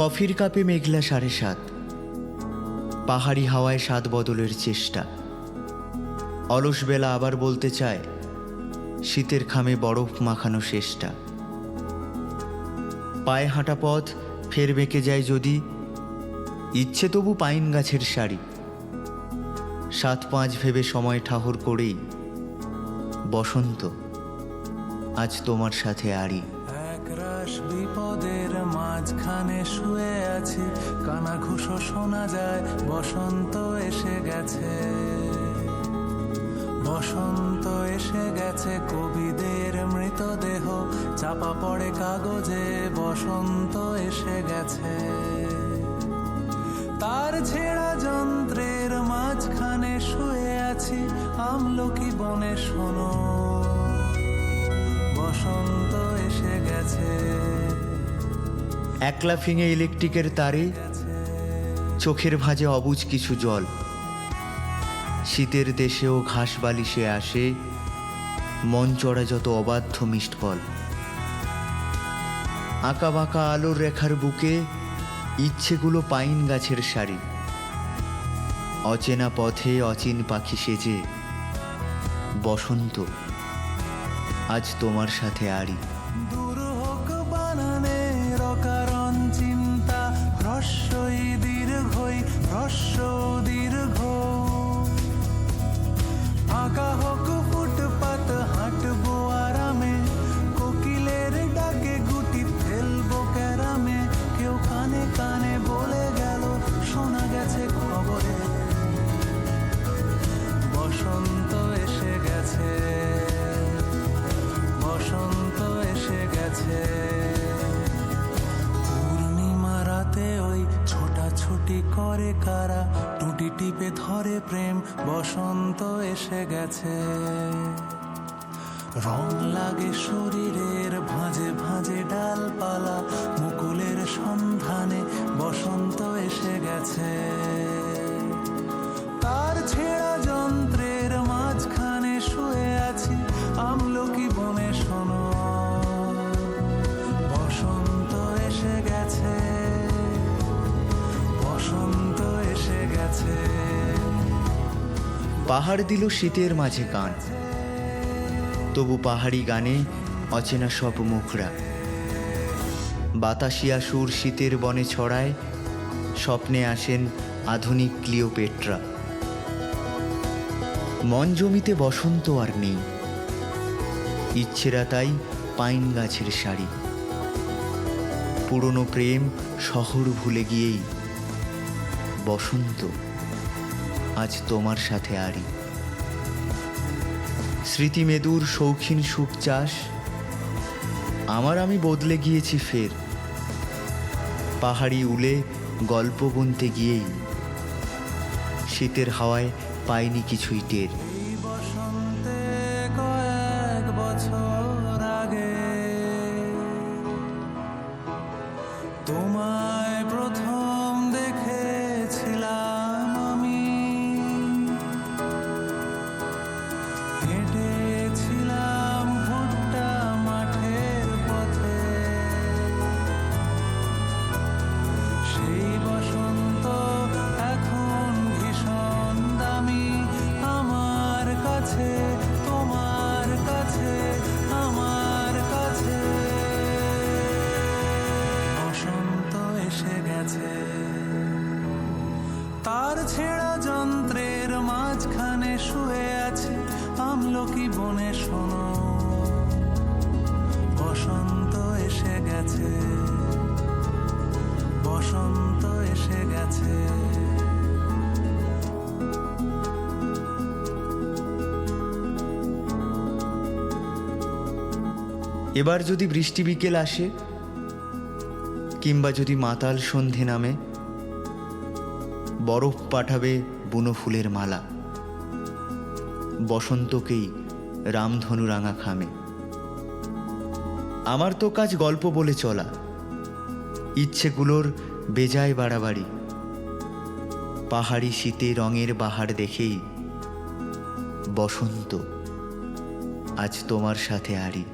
কফির কাপে মেঘলা সাড়ে সাত। পাহাড়ি হাওয়ায় স্বাদ বদলের চেষ্টা। অলস বেলা আবার বলতে চায়, শীতের খামে বরফ মাখানো শেষটা। পায়ে হাঁটা পথ ফের বেঁকে যায় যদি, ইচ্ছে তবু পাইন গাছের শাড়ি সাত পাঁচ ভেবে সময় ঠাহর করেই, বসন্ত, আজ তোমার সাথে আড়ি বিপদের মাঝখানে শুয়ে আছি। কানা ঘুষো শোনা যায়, বসন্ত এসে গেছে। বসন্ত এসে গেছে, কবিদের মৃতদেহ। চাপা পড়ে কাগজে, বসন্ত এসে গেছে। তার ছেঁড়া যন্ত্রের মাঝখানে শুয়ে আছি। আমলকি বনে শোনো। বসন্ত একলা ফিঙে ইলেকট্রিকের তারে চোখের ভাঁজে অবুজ কিছু জল। শীতের দেশেও ঘাস বালিশে আসে মন চড়া যত অবাধ্য মিষ্টফল আঁকা বাঁকা আলোর রেখার বুকে ইচ্ছেগুলো পাইন গাছের শাড়ি অচেনা পথে অচিন পাখি সেজে বসন্ত আজ তোমার সাথে আড়ি। হ্রস্ব করে কারা? টুটি টিপে ধরে প্রেম বসন্ত এসে গেছে। রং লাগে শরীরের ভাঁজে পাহাড় দিল শীতের মাঝে কান। তবু পাহাড়ি গানে অচেনা সব মুখরা। বাতাসিয়া সুর শীতের বনে ছড়ায় স্বপ্নে আসেন আধুনিক ক্লিওপেট্রা। মন জমিতে বসন্ত আর নেই। ইচ্ছেরা তাই পাইন গাছের শাড়ি পুরনো প্রেম শহর ভুলে গিয়েই বসন্ত। আজ তোমার সাথে আড়ি স্মৃতি মেদুর শৌখিন সুখ চাষ, আমার আমি বদলে গিয়েছি ফের। পাহাড়ি উলে গল্প বুনতে গিয়েই, শীতের হাওয়ায় পাইনি কিছুই টের। বসন্তে বছর আগে, তোমায় প্রথম গেছে তার ছেঁড়া যন্ত্রের মাঝখানে শুয়ে আছে। আমলকি বনে শোনো। বসন্ত এসে গেছে। বসন্ত এসে গেছে। এবার যদি বৃষ্টি বিকেল আসে কিংবা যদি মাতাল সন্ধে নামে, বরফ পাঠাবে বুনো ফুলের মালা। বসন্তকেই রামধনু রাঙা খামে। আমার তো কাজ গল্প বলে চলা। ইচ্ছেগুলোর বেজায় বাড়াবাড়ি। পাহাড়ি শীতে রঙের বাহার দেখেই বসন্ত আজ তোমার সাথে আড়ি।